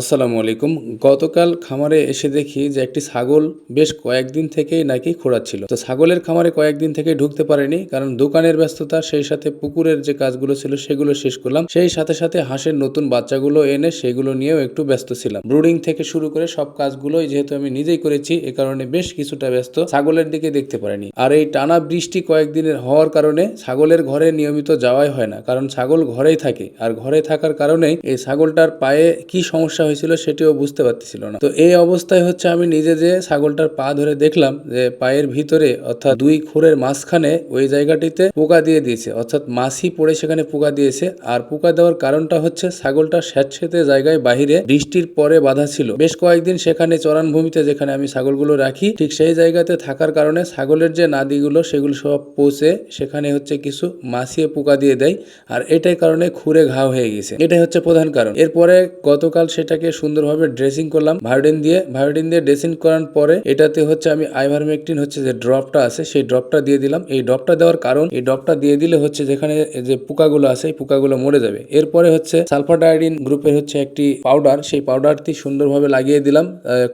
আসসালামু আলাইকুম। গতকাল খামারে এসে দেখি যে একটি ছাগল বেশ কয়েকদিন থেকেই নাকি খোঁড়াচ্ছিল। তো ছাগলের খামারে কয়েকদিন থেকে ঢুকতে পারেনি, কারণ দোকানের ব্যস্ততা, সেই সাথে পুকুরের যে কাজগুলো ছিল সেগুলো শেষ করলাম। সেই সাথে সাথে হাঁসের নতুন বাচ্চাগুলো এনে সেগুলো নিয়েও একটু ব্যস্ত ছিলাম। ব্রুডিং থেকে শুরু করে সব কাজগুলোই যেহেতু আমি নিজেই করেছি, এ কারণে বেশ কিছুটা ব্যস্ত ছাগলের দিকে দেখতে পারিনি। আর এই টানা বৃষ্টি কয়েকদিনের হওয়ার কারণে ছাগলের ঘরে নিয়মিত যাওয়াই হয় না, কারণ ছাগল ঘরেই থাকে। আর ঘরে থাকার কারণেই এই ছাগলটার পায়ে কি সমস্যা হয়েছিল সেটিও বুঝতে পারতেছিল না। তো এই অবস্থায় হচ্ছে আমি নিজে যে ছাগলটার পা ধরে দেখলাম যে পায়ের ভিতরে অর্থাৎ দুই খুরের মাঝখানে ওই জায়গাটিতে পোকা দিয়ে দিয়েছে, অর্থাৎ মাছি পড়ে সেখানে পোকা দিয়েছে। আর পোকা দেওয়ার কারণটা হচ্ছে ছাগলটা স্যাঁতসেঁতে জায়গায় বাহিরে বৃষ্টির পরে বাধা ছিল। বেশ কয়েকদিন সেখানে চরান ভূমিতে যেখানে আমি ছাগলগুলো রাখি, ঠিক সেই জায়গাতে থাকার কারণে ছাগলের যে নাদিগুলো সেগুলো সব পচে সেখানে হচ্ছে কিছু মাছিয়ে পোকা দিয়ে দেয়। আর এটাই কারণে খুরে ঘাও হয়ে গেছে। এটাই হচ্ছে প্রধান কারণ। এরপরে গতকাল সেটাকে সুন্দরভাবে ড্রেসিং করলাম। ভায়োডিন দিয়ে ভায়োডিন দিয়ে ড্রেসিং করার পরে এটাতে হচ্ছে আমি আইভারমেকটিন হচ্ছে যে ড্রপটা আছে, সেই ড্রপটা দিয়ে দিলাম। এই ড্রপটা দেওয়ার কারণ, এই ড্রপটা দিয়ে দিলে হচ্ছে যেখানে যে পোকাগুলো আছে, এই পোকাগুলো মরে যাবে। এরপরে হচ্ছে সালফার সালফাডাইডিন গ্রুপের হচ্ছে একটি পাউডার সেই পাউডারটি সুন্দরভাবে লাগিয়ে দিলাম।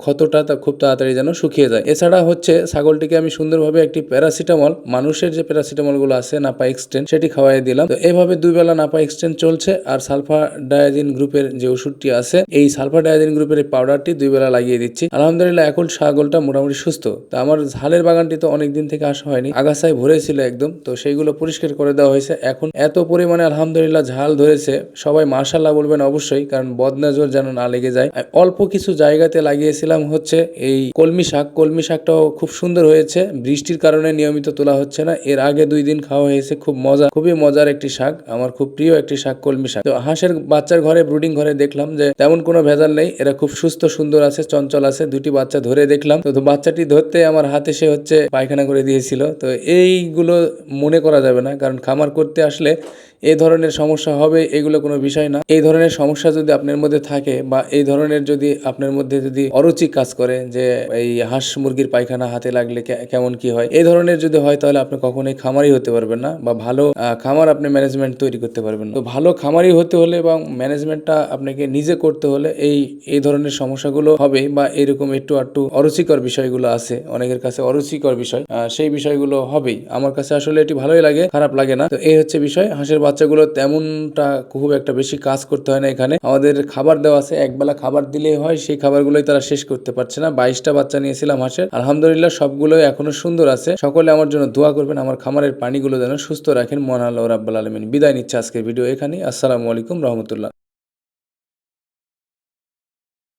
ক্ষতটা তা খুব তাড়াতাড়ি যেন শুকিয়ে যায়। এছাড়া হচ্ছে ছাগলটিকে আমি সুন্দরভাবে একটি প্যারাসিটামল মানুষের যে প্যারাসিটামলগুলো আছে নাপা এক্সটেন্ট সেটি খাওয়াই দিলাম। তো এইভাবে দুই বেলা নাপা এক্সটেন্ট চলছে। আর সালফা ডায়াজিন গ্রুপের যে ওষুধটি আছে, এই সালফা ডায়াজিন গ্রুপের এই পাউডারটি দুই বেলা লাগিয়ে দিচ্ছি। আলহামদুলিল্লাহ, এখন ছাগলটা মোটামুটি সুস্থ। তো আমার ঝালের বাগানটি তো অনেক দিন থেকে আসা হয়নি। আগাছায় ভরে ছিল একদম। তো সেইগুলো পরিষ্কার করে দেওয়া হয়েছে। এখন এত পরিমাণে আলহামদুলিল্লাহ ঝাল ধরেছে। সবাই মার্শাল্লাহ বলবেন অবশ্যই, কারণ বদনজর যেন না লেগে যায়। অল্প কিছু জায়গাতে লাগিয়েছিলাম হচ্ছে এই কলমি শাক। কলমি শাকটাও খুব সুন্দর হয়েছে। বৃষ্টির কারণে নিয়মিত তোলা হচ্ছে না। এর আগে দুই দিন খাওয়া হয়েছে। খুব মজা, খুবই মজার একটি শাক। আমার খুব প্রিয় একটি শাক কলমি শাক। তো হাঁসের বাচ্চার ঘরে, ব্রুডিং ঘরে দেখলাম যে তেমন ভেজাল নেই, এরা খুব সুস্থ, সুন্দর আছে, চঞ্চল আছে, দুটি বাচ্চা ধরে দেখলাম। তো বাচ্চাটি ধরতে আমার হাতে সে হচ্ছে পায়খানা করে দিয়েছিল। তো এইগুলো মনে করা যাবে না, কারণ খামার করতে আসলে এই ধরনের সমস্যা হবে, এগুলো কোনো বিষয় না। এই ধরনের সমস্যা যদি আপনার মধ্যে থাকে বা এই ধরনের যদি আপনার মধ্যে যদি অরুচি কাজ করে যে এই হাঁস মুরগির পায়খানা হাতে লাগলে কেমন কি হয়, এই ধরনের যদি হয় তাহলে আপনি কখনোই খামারই হতে পারবেন না বা ভালো খামার আপনি ম্যানেজমেন্ট তৈরি করতে পারবেন না। তো ভালো খামারই হতে হলে এবং ম্যানেজমেন্টটা আপনাকে নিজে করতে হলে এই এই ধরনের সমস্যাগুলো হবে বা এরকম একটু একটু অরুচিকর বিষয়গুলো আছে, অনেকের কাছে অরুচিকর বিষয় সেই বিষয়গুলো হবেই। আমার কাছে আসলে এটি ভালোই লাগে, খারাপ লাগে না। তো এই হচ্ছে বিষয়, হাঁসের বাচ্চাগুলো তেমনটা খুব একটা বেশি কাজ করতে হয় না এখানে। আমাদের খাবার দেওয়া আছে, একবেলা খাবার দিলেই হয়, সেই খাবারগুলোই তারা শেষ করতে পারছে না। বাইশটা বাচ্চা নিয়েছিলাম হাঁসের। আলহামদুলিল্লাহ সবগুলো এখনও সুন্দর আছে। সকলে আমার জন্য দোয়া করবেন, আমার খামারের পানিগুলো যেন সুস্থ রাখেন। মহান আল্লাহ রাব্বাল আলমিন। বিদায় নিচ্ছে আজকের ভিডিও এখানে আসসালামু আলাইকুম রহমতুল্লাহ।